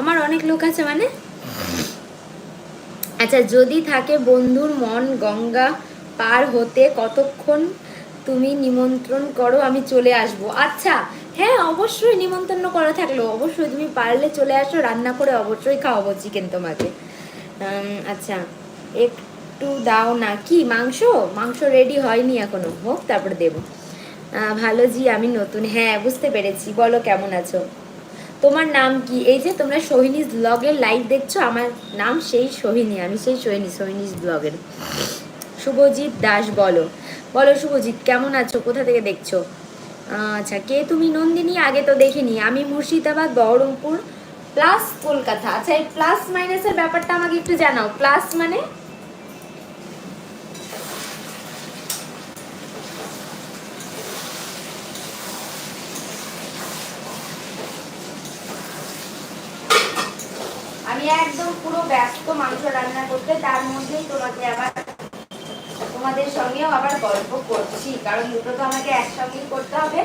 আমার অনেক লোক আছে মানে? আচ্ছা যদি থাকে বন্ধুর মন গঙ্গা পার হতে কতক্ষণ তুমি নিমন্ত্রণ করো? আমি চলে আসব। আচ্ছা হ্যাঁ অবশ্যই নিমন্ত্রণ করা থাকল। অবশ্যই তুমি পারলে চলে আসো, রান্না করে অবশ্যই খাওয়াবো চিকেন তোমাকে। আচ্ছা একটু দাও না। কি, মাংস? মাংস রেডি হয়নি এখনও। হোক, তারপরে দেবো। ভালো জি, আমি নতুন। হ্যাঁ বুঝতে পেরেছি। বলো, কেমন আছো? তোমার নাম কি? এই যে তোমরা সোহিনীজ ব্লগের লাইভ দেখছ, আমার নাম সেই সোহিনী, আমি সেই সোহিনী সোহিনীজ ব্লগের শুভজিৎ দাস বলো। বলো শুভজিৎ, কেমন আছো? কোথা থেকে দেখছ? আচ্ছা কে তুমি? নন্দিনী? আগে তো দেখিনি। আমি মুর্শিদাবাদ, বহরমপুর প্লাস কলকাতা। আচ্ছা এই প্লাস মাইনাসের ব্যাপারটা আমাকে একটু জানাও। প্লাস মানে? আমি একদম পুরো ব্যস্ত মাংস রান্না করতে তার মধ্যেই তোমাকে আবার তোমাদের সঙ্গেও আবার গল্প করছি। কারণ দুটো তো আমাকে একসঙ্গেই করতে হবে।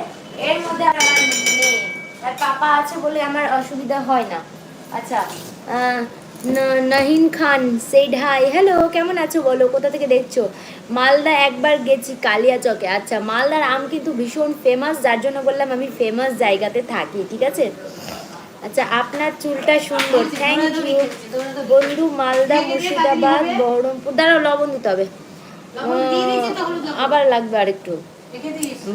এর মধ্যে আর আমার নেই আর পাপা আছে বলে আমার অসুবিধা হয় না। আচ্ছা আহ, ন- খান সেইড হাই হ্যালো কেমন আছো বলো? কোথা থেকে দেখছ? মালদা একবার গেছি কালিয়া চকে আচ্ছা মালদার আম কিন্তু ভীষণ ফেমাস যার জন্য বললাম আমি ফেমাস জায়গাতে থাকি ঠিক আছে? আচ্ছা আপনার চুলটা সুন্দর। থ্যাংক ইউ বন্ধু মালদা মুর্শিদাবাদ বহরমপুর। দাঁড়াও লবণ দিতে হবে। আবার লাগবে আরেকটু।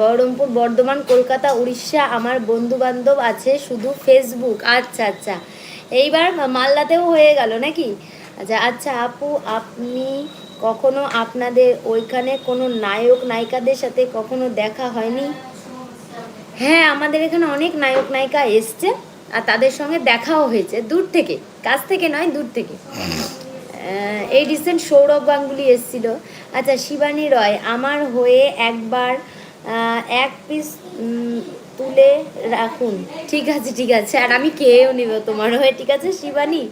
বহরমপুর বর্ধমান কলকাতা উড়িষ্যা আমার বন্ধু বান্ধব আছে শুধু ফেসবুক আচ্ছা আচ্ছা। এইবার মালদাতেও হয়ে গেল নাকি? আচ্ছা আচ্ছা আপু আপনি কখনো আপনাদের ওইখানে কোনো নায়ক নায়িকাদের সাথে কখনো দেখা হয়নি? হ্যাঁ আমাদের এখানে অনেক নায়ক নায়িকা এসছে। আর তাদের সঙ্গে দেখাও হয়েছে, দূর থেকে, কাছ থেকে নয়, দূর থেকে। এই রিসেন্ট সৌরভ গাঙ্গুলি এসেছিল। আচ্ছা শিবানী রয়, আমার হয়ে একবার এক পিস তুলে রাখুন। ঠিক আছে ঠিক আছে, আর আমি খেয়েও নিব তোমার হয়ে, ঠিক আছে, শিবানী?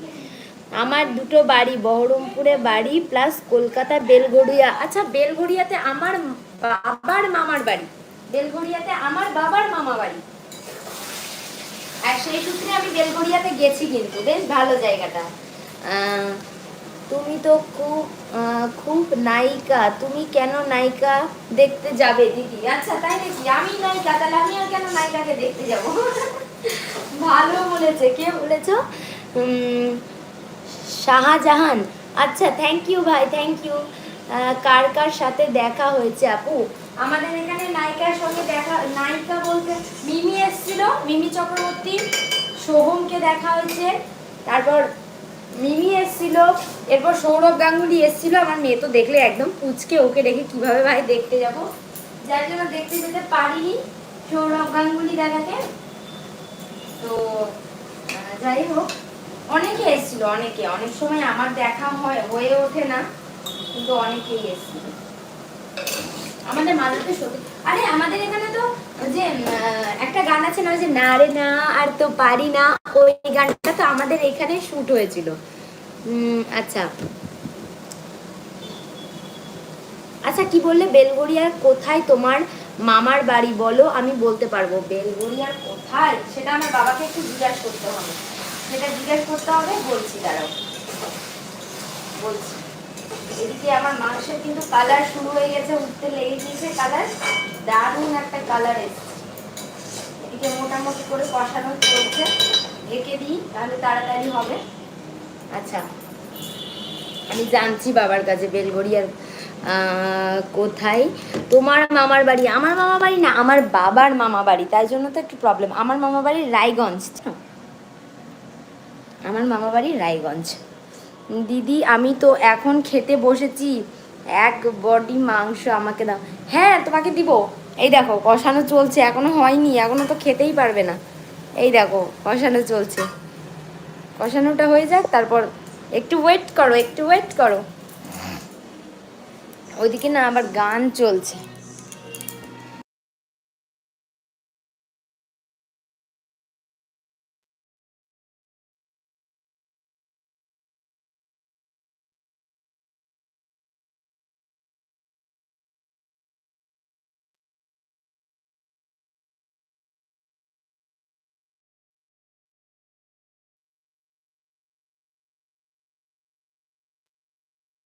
আমার দুটো বাড়ি, বহরমপুরে বাড়ি প্লাস কলকাতা বেলগড়িয়া আচ্ছা বেলগড়িয়াতে আমার বাবার মামার বাড়ি বেলগড়িয়াতে আমার বাবার মামা বাড়ি। আর সেই সূত্রে আমি বেলগড়িয়াতে গেছি কিন্তু, বেশ ভালো জায়গাটা। তুমি তো খুব খুব নায়িকা। তুমি কেন নায়িকা দেখতে যাবে দিদি? আচ্ছা তাই নাকি? আমি নায়িকা, তাহলে আমি আর কেন নায়িকাকে দেখতে যাব? ভালো বলেছে, কে বলেছ? শাহজাহান। আচ্ছা থ্যাংক ইউ ভাই থ্যাংক ইউ কার কার সাথে দেখা হয়েছে আপু? আমাদের এখানে নায়িকার সঙ্গে দেখা, নায়িকা বলতে মিমি এসেছিল, মিমি চক্রবর্তী সোহমকে দেখা হয়েছে, তারপর মিমি এসেছিল, এরপর সৌরভ গাঙ্গুলি এসেছিল, আমার মেয়ে তো দেখলে একদম পুচকে ওকে দেখে কীভাবে ভাই দেখতে যাব, যার জন্য দেখতে যেতে পারিনি সৌরভ গাঙ্গুলি দেখাকে তো যাই হোক, অনেকে এসেছিল, অনেকে, অনেক সময় আমার দেখা হয়, হয়ে ওঠে না, কিন্তু অনেকেই এসেছিল। আমাদের সত্যি। আরে, আমাদের এখানে তো যে একটা গান আছে না যে, না রে না, আর তো পারি না ওই গানটা তো আমাদের এখানে শুট হয়েছিল। আচ্ছা। আচ্ছা কি বললে? বেলগড়িয়ার কোথায় তোমার মামার বাড়ি? বলো, আমি বলতে পারব। বেলগড়িয়ার কোথায়? সেটা আমার বাবাকে একটু জিজ্ঞাসা করতে হবে। সেটা জিজ্ঞাসা করতে হবে, বলছি, দাঁড়াও। বলছি। এদিকে আমার মাংসের কিন্তু কালার শুরু হয়ে গেছে, উঠতে লেগে গিয়েছে কালার দারুণ একটা কালার এসেছে। এদিকে মোটামুটি করে কষানো চলছে। ঢেকে দিই, তাহলে তাড়াতাড়ি হবে। আচ্ছা আমি জানছি বাবার কাছে বেলগড়িয়ার কোথায়। তোমার মামার বাড়ি, আমার মামা বাড়ি না, আমার বাবার মামা বাড়ি। তাই জন্য তো একটু প্রবলেম আমার মামা বাড়ি রায়গঞ্জ? আমার মামা বাড়ি রায়গঞ্জ। দিদি, আমি তো এখন খেতে বসেছি। এক বডি মাংস আমাকে দাও। হ্যাঁ তোমাকে দিব। এই দেখো, কষানো চলছে, এখনও হয়নি, এখনও তো খেতেই পারবে না। এই দেখো, কষানো চলছে। কষানোটা হয়ে যাক, তারপর একটু ওয়েট করো, একটু ওয়েট করো। ওইদিকে না আবার গান চলছে।